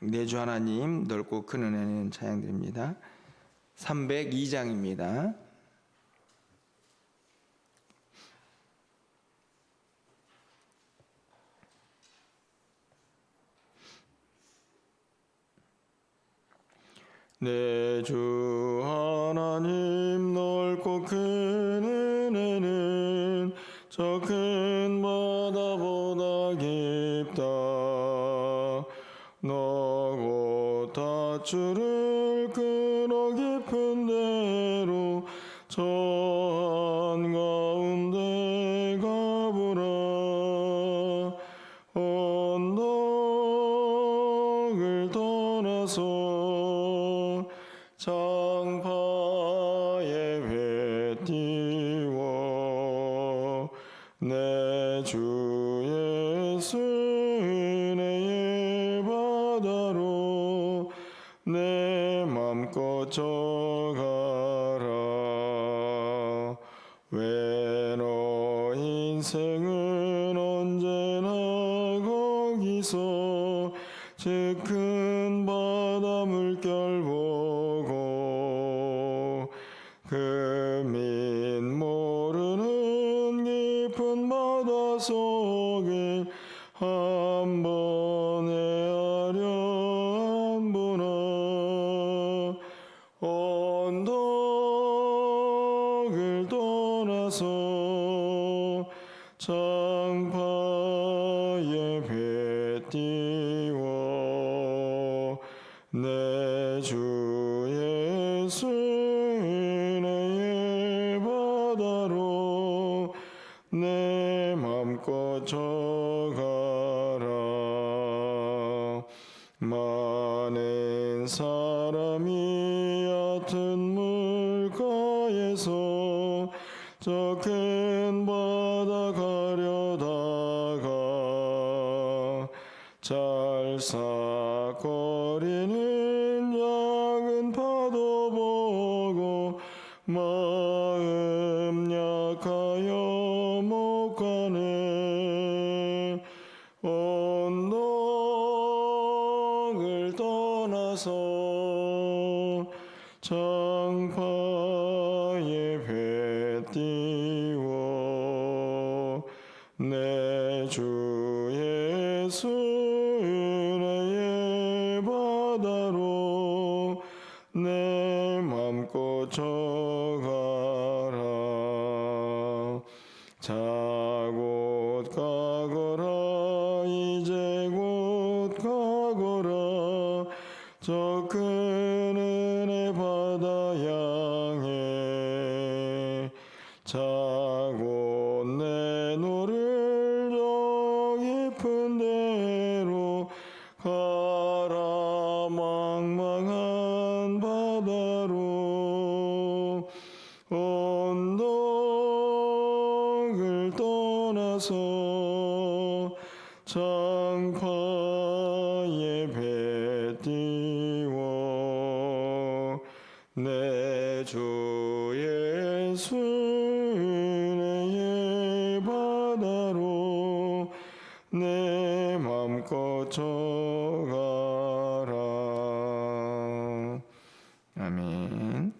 내주 하나님 넓고 큰 은혜는 찬양드립니다. 302장입니다. 내주 하나님 넓고 큰 은혜는 저 큰 바다 보 다추를 끊 제 잘싹거리는 작은 파도 보고 저 아멘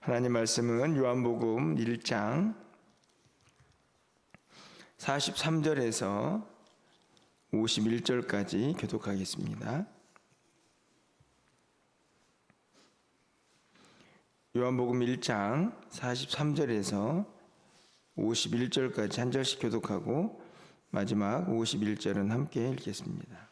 하나님 말씀은 요한복음 1장 43절에서 51절까지 교독하겠습니다. 요한복음 1장 43절에서 51절까지 한 절씩 교독하고 마지막 51절은 함께 읽겠습니다.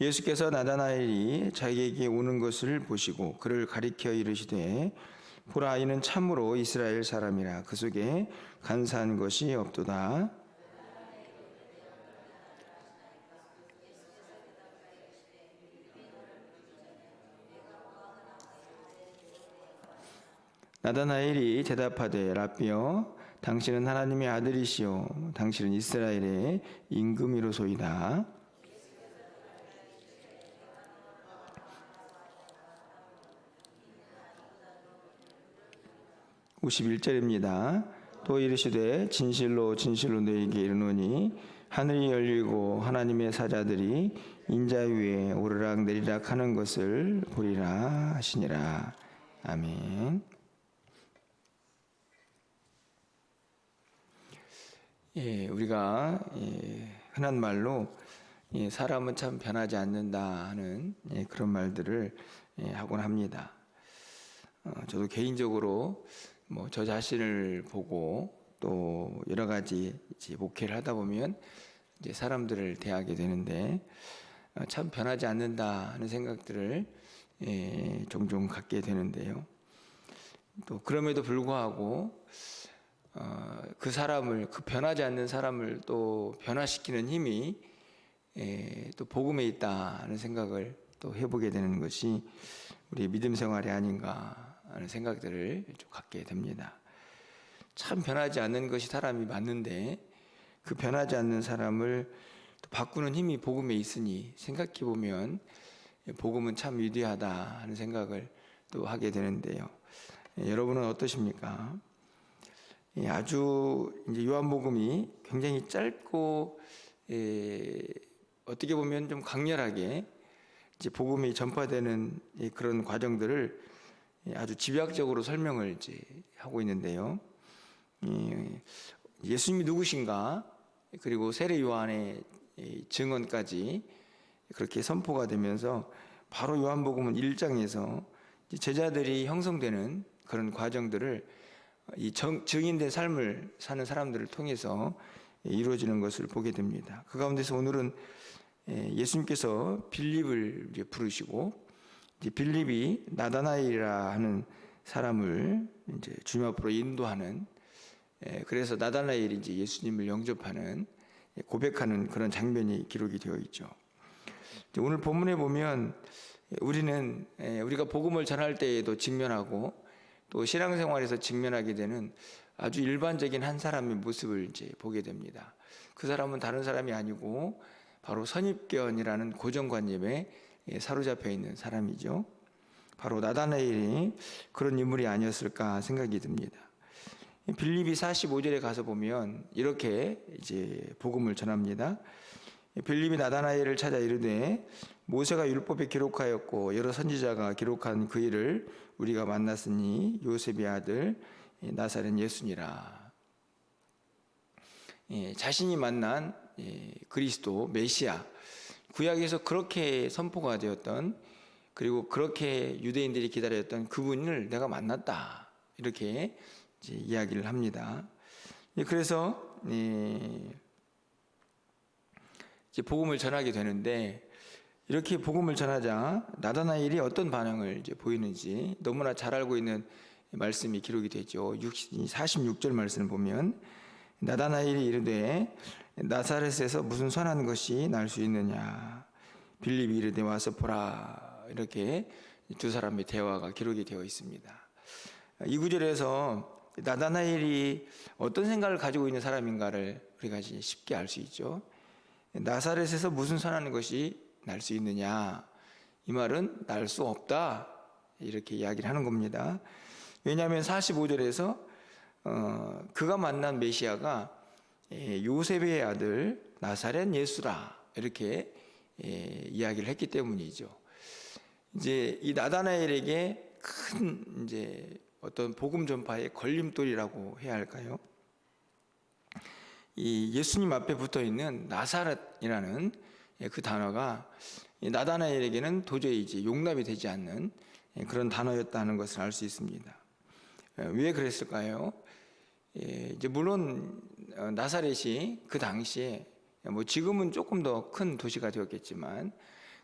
예수께서 나다나엘이 자기에게 오는 것을 보시고 그를 가리켜 이르시되 보라 이는 참으로 이스라엘 사람이라. 그 속에 간사한 것이 없도다. 나다나엘이 대답하되 라비여 당신은 하나님의 아들이시요 당신은 이스라엘의 임금이로소이다 51절입니다. 또 이르시되 진실로 진실로 너에게 이르노니 하늘이 열리고 하나님의 사자들이 인자 위에 오르락 내리락 하는 것을 보리라 하시니라. 아멘. 예, 우리가 예, 흔한 말로 예, 사람은 참 변하지 않는다 하는 예, 그런 말들을 예, 하곤 합니다. 어, 저도 개인적으로 뭐 저 자신을 보고 또 여러 가지 이제 목회를 하다 보면 이제 사람들을 대하게 되는데 어, 참 변하지 않는다 하는 생각들을 예, 종종 갖게 되는데요. 또 그럼에도 불구하고 어, 그 사람을 그 변하지 않는 사람을 또 변화시키는 힘이 예, 또 복음에 있다 하는 생각을 또 해보게 되는 것이 우리 믿음 생활이 아닌가 하는 생각들을 좀 갖게 됩니다. 참 변하지 않는 것이 사람이 맞는데 그 변하지 않는 사람을 또 바꾸는 힘이 복음에 있으니 생각해 보면 복음은 참 위대하다 하는 생각을 또 하게 되는데요. 예, 여러분은 어떠십니까? 예, 아주 이제 요한복음이 굉장히 짧고 예, 어떻게 보면 좀 강렬하게 이제 복음이 전파되는 예, 그런 과정들을 예, 아주 집약적으로 설명을 이제 하고 있는데요. 예, 예수님이 누구신가 그리고 세례 요한의 이 증언까지 그렇게 선포가 되면서 바로 요한복음은 1장에서 제자들이 형성되는 그런 과정들을 이 정, 증인된 삶을 사는 사람들을 통해서 이루어지는 것을 보게 됩니다. 그 가운데서 오늘은 예, 예수님께서 빌립을 부르시고 빌립이 나다나엘이라 하는 사람을 이제 주님 앞으로 인도하는 예, 그래서 나다나엘이 이제 예수님을 영접하는 예, 고백하는 그런 장면이 기록이 되어 있죠. 오늘 본문에 보면 우리는 우리가 복음을 전할 때에도 직면하고 또 신앙생활에서 직면하게 되는 아주 일반적인 한 사람의 모습을 이제 보게 됩니다. 그 사람은 다른 사람이 아니고 바로 선입견이라는 고정관념에 사로잡혀 있는 사람이죠. 바로 나다나엘이 그런 인물이 아니었을까 생각이 듭니다. 빌립이 45절에 가서 보면 이렇게 이제 복음을 전합니다. 빌립이 나다나엘을 찾아 이르되 모세가 율법에 기록하였고 여러 선지자가 기록한 그 일을 우리가 만났으니 요셉의 아들 나사렛 예수니라. 예, 자신이 만난 예, 그리스도 메시아 구약에서 그렇게 선포가 되었던 그리고 그렇게 유대인들이 기다렸던 그분을 내가 만났다 이렇게 이야기를 합니다. 예, 그래서 예, 이제 복음을 전하게 되는데 이렇게 복음을 전하자 나다나엘이 어떤 반응을 이제 보이는지 너무나 잘 알고 있는 말씀이 기록이 되죠. 46절 말씀을 보면 나다나엘이 이르되 나사렛에서 무슨 선한 것이 날 수 있느냐 빌립이 이르되 와서 보라 이렇게 두 사람의 대화가 기록이 되어 있습니다. 이 구절에서 나다나엘이 어떤 생각을 가지고 있는 사람인가를 우리가 쉽게 알 수 있죠. 나사렛에서 무슨 선한 것이 날 수 있느냐? 이 말은 날 수 없다. 이렇게 이야기를 하는 겁니다. 왜냐하면 45절에서 어, 그가 만난 메시아가 예, 요셉의 아들 나사렛 예수라 이렇게 예, 이야기를 했기 때문이죠. 이제 이 나다나엘에게 큰 이제 어떤 복음 전파의 걸림돌이라고 해야 할까요? 이 예수님 앞에 붙어 있는 나사렛이라는 예, 그 단어가 이 나다나엘에게는 도저히 이제 용납이 되지 않는 예, 그런 단어였다는 것을 알 수 있습니다. 예, 왜 그랬을까요? 예, 이제 물론 어, 나사렛이 그 당시에 뭐 지금은 조금 더 큰 도시가 되었겠지만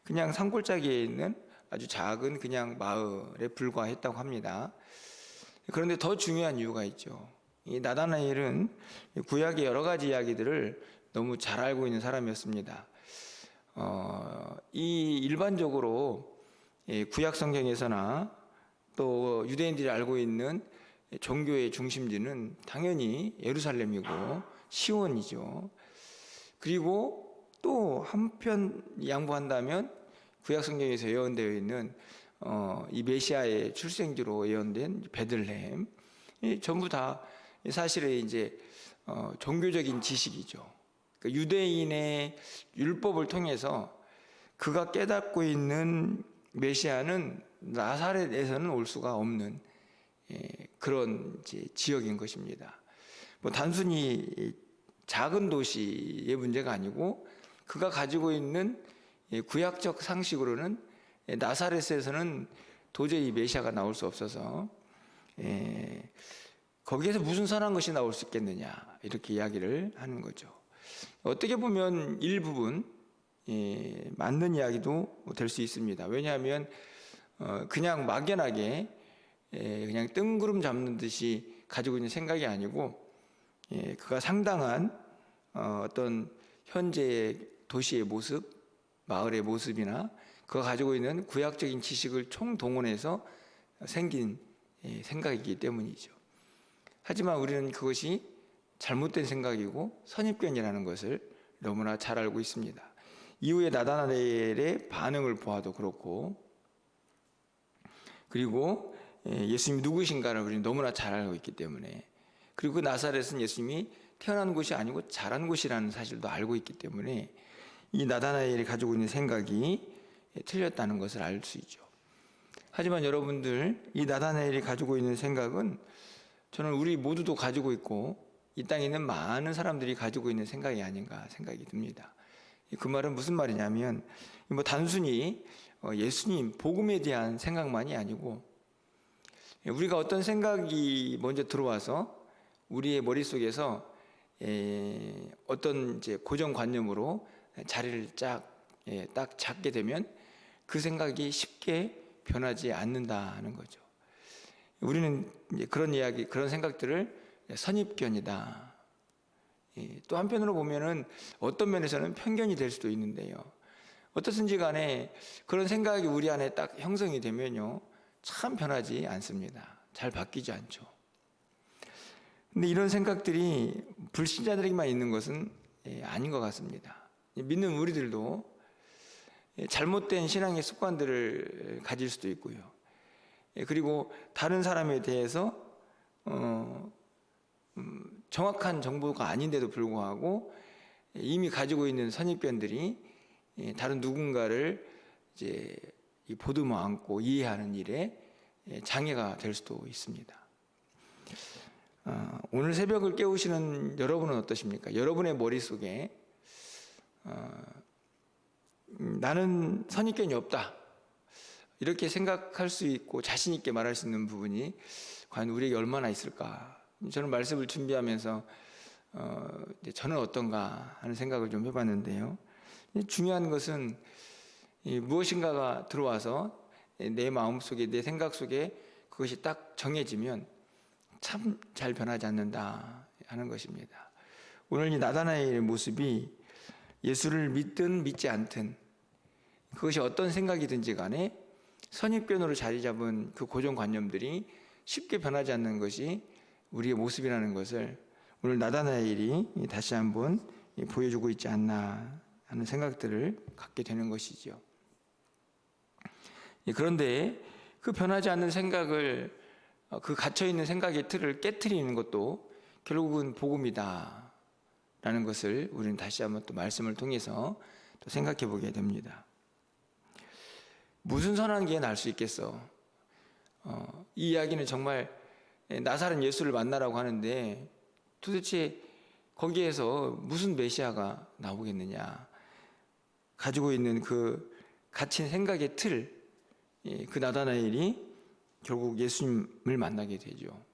그냥 산골짜기에 있는 아주 작은 그냥 마을에 불과했다고 합니다. 그런데 더 중요한 이유가 있죠. 이 나다나엘은 구약의 여러 가지 이야기들을 너무 잘 알고 있는 사람이었습니다. 어, 이 일반적으로 예, 구약 성경에서나 또 유대인들이 알고 있는 종교의 중심지는 당연히 예루살렘이고 시온이죠. 그리고 또 한편 양보한다면 구약 성경에서 예언되어 있는 어, 이 메시아의 출생지로 예언된 베들레헴 이 전부 다 사실은 이제 어, 종교적인 지식이죠. 그 유대인의 율법을 통해서 그가 깨닫고 있는 메시아는 나사렛에서는 올 수가 없는 예, 그런 이제 지역인 것입니다. 뭐 단순히 작은 도시의 문제가 아니고 그가 가지고 있는 예, 구약적 상식으로는 나사렛에서는 도저히 메시아가 나올 수 없어서 예, 거기에서 무슨 선한 것이 나올 수 있겠느냐 이렇게 이야기를 하는 거죠. 어떻게 보면 일부분 예, 맞는 이야기도 될 수 있습니다. 왜냐하면 어, 그냥 막연하게 예, 그냥 뜬구름 잡는 듯이 가지고 있는 생각이 아니고 예, 그가 상당한 어, 어떤 현재의 도시의 모습, 마을의 모습이나 그가 가지고 있는 구약적인 지식을 총동원해서 생긴 예, 생각이기 때문이죠. 하지만 우리는 그것이 잘못된 생각이고 선입견이라는 것을 너무나 잘 알고 있습니다. 이후에 나다나엘의 반응을 보아도 그렇고 그리고 예, 예수님이 누구신가를 우리는 너무나 잘 알고 있기 때문에 그리고 그 나사렛은 예수님이 태어난 곳이 아니고 자란 곳이라는 사실도 알고 있기 때문에 이 나다나엘이 가지고 있는 생각이 틀렸다는 것을 알 수 있죠. 하지만 여러분들 이 나다나엘이 가지고 있는 생각은 저는 우리 모두도 가지고 있고 이 땅에 있는 많은 사람들이 가지고 있는 생각이 아닌가 생각이 듭니다. 그 말은 무슨 말이냐면 뭐 단순히 어, 예수님 복음에 대한 생각만이 아니고 우리가 어떤 생각이 먼저 들어와서 우리의 머릿속에서 어떤 이제 고정관념으로 자리를 쫙, 예, 딱 잡게 되면 그 생각이 쉽게 변하지 않는다는 거죠. 우리는 그런 이야기, 그런 생각들을 선입견이다. 예, 또 한편으로 보면은 어떤 면에서는 편견이 될 수도 있는데요. 어떻든지 간에 그런 생각이 우리 안에 딱 형성이 되면요. 참 변하지 않습니다. 잘 바뀌지 않죠. 근데 이런 생각들이 불신자들에게만 있는 것은 예, 아닌 것 같습니다. 믿는 우리들도 예, 잘못된 신앙의 습관들을 가질 수도 있고요. 예, 그리고 다른 사람에 대해서 어, 음, 정확한 정보가 아닌데도 불구하고 이미 가지고 있는 선입견들이 다른 누군가를 이제 보듬어 안고 이해하는 일에 장애가 될 수도 있습니다. 어, 오늘 새벽을 깨우시는 여러분은 어떠십니까? 여러분의 머릿속에 어, 음, 나는 선입견이 없다. 이렇게 생각할 수 있고 자신 있게 말할 수 있는 부분이 과연 우리에게 얼마나 있을까? 저는 말씀을 준비하면서 어, 저는 어떤가 하는 생각을 좀 해봤는데요. 중요한 것은 무엇인가가 들어와서 내 마음 속에 내 생각 속에 그것이 딱 정해지면 참 잘 변하지 않는다 하는 것입니다. 오늘 이 나다나엘의 모습이 예수를 믿든 믿지 않든 그것이 어떤 생각이든지 간에 선입견으로 자리 잡은 그 고정관념들이 쉽게 변하지 않는 것이 우리의 모습이라는 것을 오늘 나다나엘이 다시 한번 보여주고 있지 않나 하는 생각들을 갖게 되는 것이죠. 그런데 그 변하지 않는 생각을 어, 그 갇혀 있는 생각의 틀을 깨뜨리는 것도 결국은 복음이다 라는 것을 우리는 다시 한번 또 말씀을 통해서 또 생각해 보게 됩니다. 무슨 선한 게 날 수 있겠어? 어, 이 이야기는 정말 나사렛 예수를 만나라고 하는데 도대체 거기에서 무슨 메시아가 나오겠느냐? 가지고 있는 그 갇힌 생각의 틀, 예, 그 나다나엘이 결국 예수님을 만나게 되죠.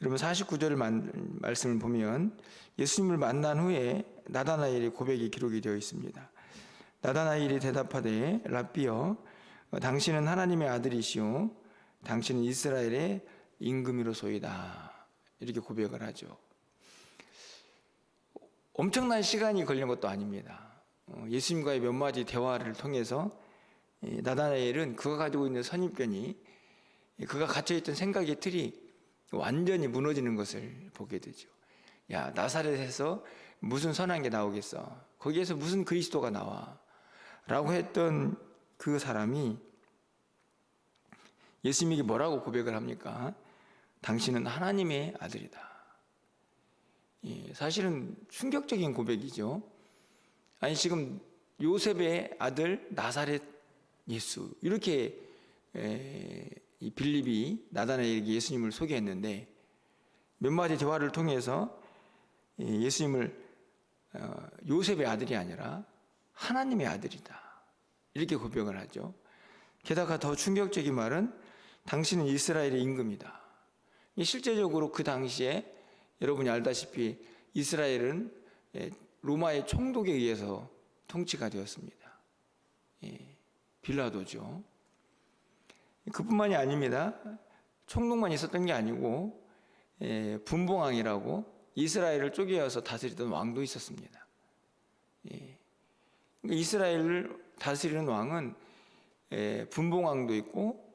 여러분 49절 말씀을 보면 예수님을 만난 후에 나다나엘의 고백이 기록이 되어 있습니다. 나다나엘이 대답하되 라비여 어, 당신은 하나님의 아들이시오 당신은 이스라엘의 임금이로소이다 이렇게 고백을 하죠. 엄청난 시간이 걸린 것도 아닙니다. 어, 예수님과의 몇 마디 대화를 통해서 이 나다나엘은 그가 가지고 있는 선입견이 그가 갇혀있던 생각의 틀이 완전히 무너지는 것을 보게 되죠. 야 나사렛에서 무슨 선한 게 나오겠어? 거기에서 무슨 그리스도가 나와? 라고 했던 그 사람이 예수님에게 뭐라고 고백을 합니까? 당신은 하나님의 아들이다. 예, 사실은 충격적인 고백이죠. 아니 지금 요셉의 아들 나사렛 예수 이렇게 에, 이 빌립이 나다나엘에게 예수님을 소개했는데 몇 마디 대화를 통해서 예, 예수님을 어, 요셉의 아들이 아니라 하나님의 아들이다 이렇게 고백을 하죠. 게다가 더 충격적인 말은 당신은 이스라엘의 임금이다. 실제적으로 그 당시에 여러분이 알다시피 이스라엘은 예, 로마의 총독에 의해서 통치가 되었습니다. 예, 빌라도죠. 그뿐만이 아닙니다. 총독만 있었던 게 아니고 예, 분봉왕이라고 이스라엘을 쪼개어서 다스리던 왕도 있었습니다. 예. 그러니까 이스라엘을 다스리는 왕은 예, 분봉왕도 있고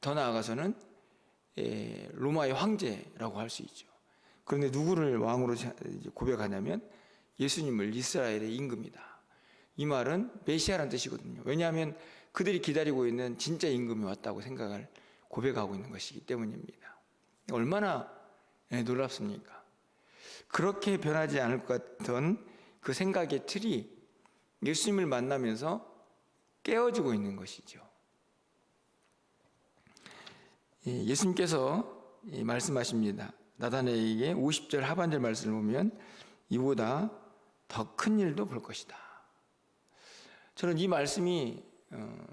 더 나아가서는 예, 로마의 황제라고 할 수 있죠. 그런데 누구를 왕으로 고백하냐면 예수님을 이스라엘의 임금이다. 이 말은 메시아라는 뜻이거든요. 왜냐하면 그들이 기다리고 있는 진짜 임금이 왔다고 생각을 고백하고 있는 것이기 때문입니다. 얼마나 예, 놀랍습니까? 그렇게 변하지 않을 것 같던 그 생각의 틀이 예수님을 만나면서 깨어지고 있는 것이죠. 예, 예수님께서 말씀하십니다. 나다네에게 50절 하반절 말씀을 보면 이보다 더 큰 일도 볼 것이다. 저는 이 말씀이 어,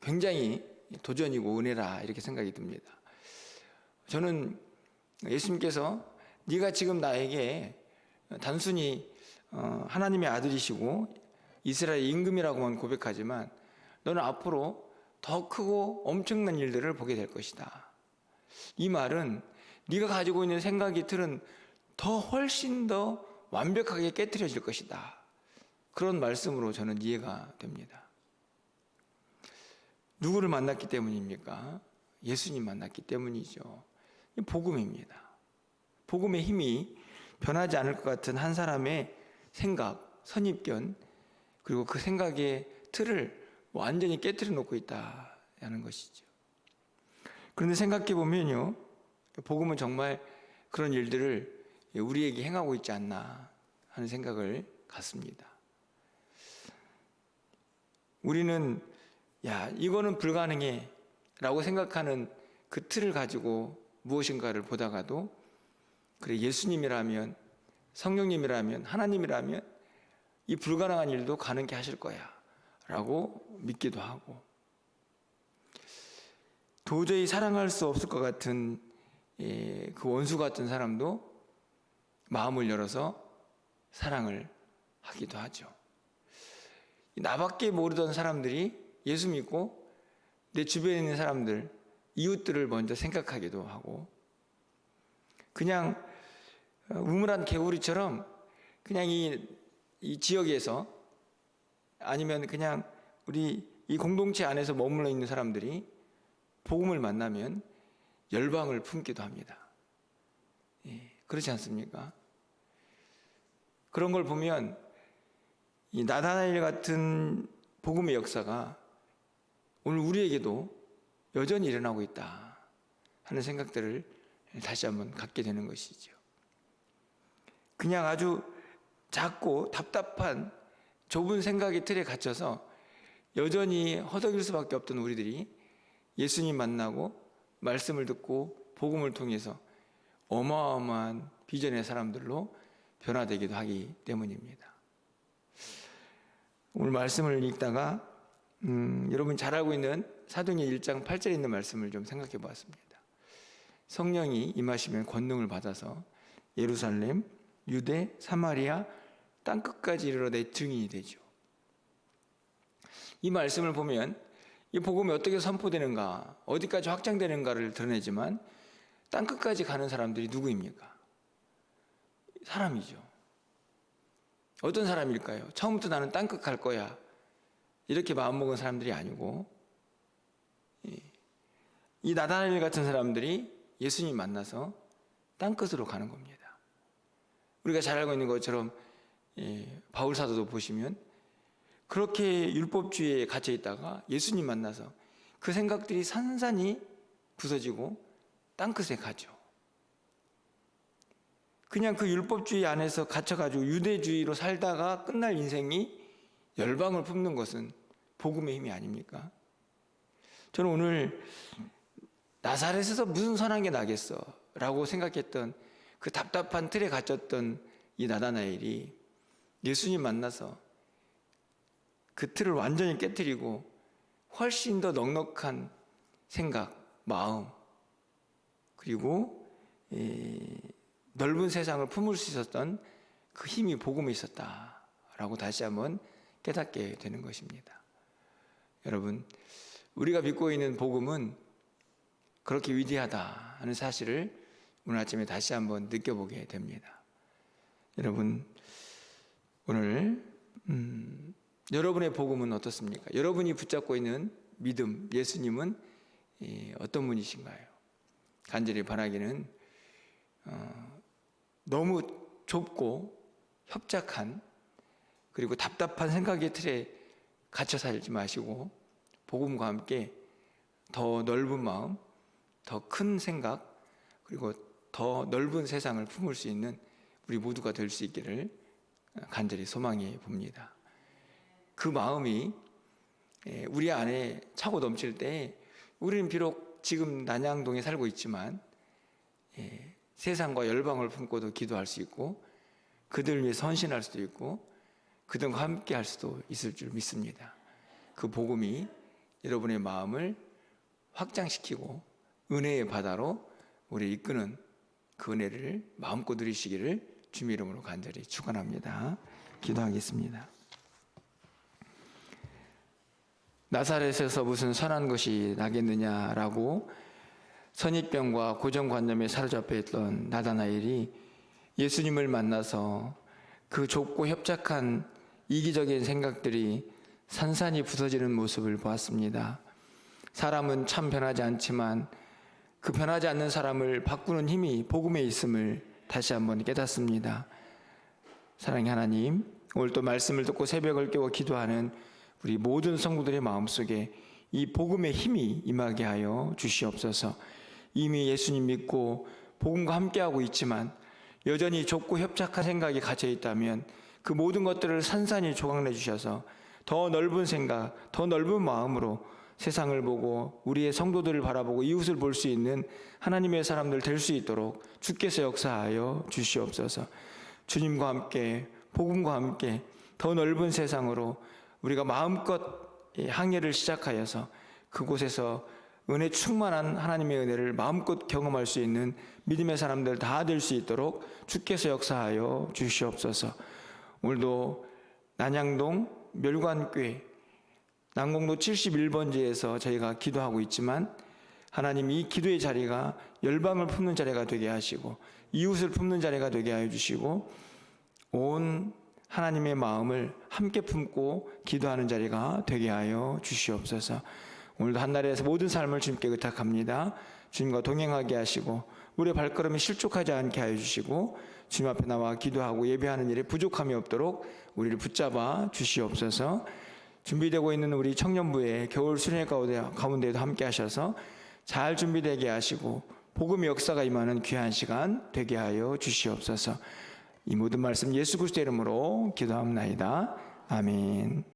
굉장히 도전이고 은혜라 이렇게 생각이 듭니다. 저는 예수님께서 네가 지금 나에게 단순히 어, 하나님의 아들이시고 이스라엘 임금이라고만 고백하지만 너는 앞으로 더 크고 엄청난 일들을 보게 될 것이다. 이 말은 네가 가지고 있는 생각이 틀은 더 훨씬 더 완벽하게 깨뜨려질 것이다. 그런 말씀으로 저는 이해가 됩니다. 누구를 만났기 때문입니까? 예수님 만났기 때문이죠. 복음입니다. 복음의 힘이 변하지 않을 것 같은 한 사람의 생각, 선입견, 그리고 그 생각의 틀을 완전히 깨뜨려 놓고 있다는 것이죠. 그런데 생각해 보면요. 복음은 정말 그런 일들을 우리에게 행하고 있지 않나 하는 생각을 갖습니다. 우리는 야, 이거는 불가능해 라고 생각하는 그 틀을 가지고 무엇인가를 보다가도 그래, 예수님이라면, 성령님이라면, 하나님이라면 이 불가능한 일도 가능케 하실 거야 라고 믿기도 하고 도저히 사랑할 수 없을 것 같은 예, 그 원수 같은 사람도 마음을 열어서 사랑을 하기도 하죠. 나밖에 모르던 사람들이 예수 믿고 내 주변에 있는 사람들, 이웃들을 먼저 생각하기도 하고 그냥 우물한 개구리처럼 그냥 이, 이 지역에서 아니면 그냥 우리 이 공동체 안에서 머물러 있는 사람들이 복음을 만나면 열방을 품기도 합니다. 예, 그렇지 않습니까? 그런 걸 보면 이 나다나엘 같은 복음의 역사가 오늘 우리에게도 여전히 일어나고 있다 하는 생각들을 다시 한번 갖게 되는 것이죠. 그냥 아주 작고 답답한 좁은 생각의 틀에 갇혀서 여전히 허덕일 수밖에 없던 우리들이 예수님 만나고 말씀을 듣고 복음을 통해서 어마어마한 비전의 사람들로 변화되기도 하기 때문입니다. 오늘 말씀을 읽다가 음, 여러분 잘 알고 있는 사도행 1장 8절에 있는 말씀을 좀 생각해 보았습니다. 성령이 임하시면 권능을 받아서 예루살렘, 유대, 사마리아 땅 끝까지 이르러 내 증인이 되죠. 이 말씀을 보면 이 복음이 어떻게 선포되는가, 어디까지 확장되는가를 드러내지만 땅 끝까지 가는 사람들이 누구입니까? 사람이죠. 어떤 사람일까요? 처음부터 나는 땅끝 갈 거야. 이렇게 마음먹은 사람들이 아니고 이 나다나엘 같은 사람들이 예수님 만나서 땅 끝으로 가는 겁니다. 우리가 잘 알고 있는 것처럼 예, 바울 사도도 보시면 그렇게 율법주의에 갇혀 있다가 예수님 만나서 그 생각들이 산산이 부서지고 땅 끝에 가죠. 그냥 그 율법주의 안에서 갇혀가지고 유대주의로 살다가 끝날 인생이 열방을 품는 것은 복음의 힘이 아닙니까? 저는 오늘 나사렛에서 무슨 선한 게 나겠어? 라고 생각했던 그 답답한 틀에 갇혔던 이 나다나엘이 예수님 만나서 그 틀을 완전히 깨뜨리고 훨씬 더 넉넉한 생각, 마음, 그리고 이 넓은 세상을 품을 수 있었던 그 힘이 복음에 있었다라고 다시 한번 깨닫게 되는 것입니다. 여러분, 우리가 믿고 있는 복음은 그렇게 위대하다 하는 사실을 오늘 아침에 다시 한번 느껴보게 됩니다. 여러분, 오늘 음, 여러분의 복음은 어떻습니까? 여러분이 붙잡고 있는 믿음, 예수님은 이, 어떤 분이신가요? 간절히 바라기는 어, 너무 좁고 협착한 그리고 답답한 생각의 틀에 갇혀 살지 마시고 복음과 함께 더 넓은 마음, 더 큰 생각, 그리고 더 넓은 세상을 품을 수 있는 우리 모두가 될 수 있기를 간절히 소망해 봅니다. 그 마음이 예, 우리 안에 차고 넘칠 때 우리는 비록 지금 난양동에 살고 있지만 예, 세상과 열방을 품고도 기도할 수 있고 그들 위해 선신할 수도 있고 그들과 함께 할 수도 있을 줄 믿습니다. 그 복음이 여러분의 마음을 확장시키고 은혜의 바다로 우리 이끄는 그 은혜를 마음껏 누리시기를 주님 이름으로 간절히 축원합니다. 기도하겠습니다. 나사렛에서 무슨 선한 것이 나겠느냐라고 선입병과 고정관념에 사로잡혀 있던 나다나엘이 예수님을 만나서 그 좁고 협착한 이기적인 생각들이 산산이 부서지는 모습을 보았습니다. 사람은 참 변하지 않지만 그 변하지 않는 사람을 바꾸는 힘이 복음에 있음을 다시 한번 깨닫습니다. 사랑의 하나님, 오늘 또 말씀을 듣고 새벽을 깨워 기도하는 우리 모든 성도들의 마음속에 이 복음의 힘이 임하게 하여 주시옵소서. 이미 예수님 믿고 복음과 함께하고 있지만 여전히 좁고 협착한 생각이 갇혀 있다면 그 모든 것들을 산산히 조각내 주셔서 더 넓은 생각, 더 넓은 마음으로 세상을 보고 우리의 성도들을 바라보고 이웃을 볼 수 있는 하나님의 사람들 될 수 있도록 주께서 역사하여 주시옵소서. 주님과 함께 복음과 함께 더 넓은 세상으로 우리가 마음껏 항해를 시작하여서 그곳에서 은혜 충만한 하나님의 은혜를 마음껏 경험할 수 있는 믿음의 사람들 다 될 수 있도록 주께서 역사하여 주시옵소서. 오늘도 난양동 멸관교회 난공도 71번지에서 저희가 기도하고 있지만 하나님 이 기도의 자리가 열방을 품는 자리가 되게 하시고 이웃을 품는 자리가 되게 하여 주시고 온 하나님의 마음을 함께 품고 기도하는 자리가 되게 하여 주시옵소서. 오늘도 한날에서 모든 삶을 주님께 의탁합니다. 주님과 동행하게 하시고 우리의 발걸음이 실족하지 않게 하여 주시고 주님 앞에 나와 기도하고 예배하는 일에 부족함이 없도록 우리를 붙잡아 주시옵소서. 준비되고 있는 우리 청년부의 겨울 수련회 가운데- 가운데도 함께 하셔서 잘 준비되게 하시고 복음의 역사가 임하는 귀한 시간 되게 하여 주시옵소서. 이 모든 말씀 예수 그리스도 이름으로 기도합나이다. 아멘.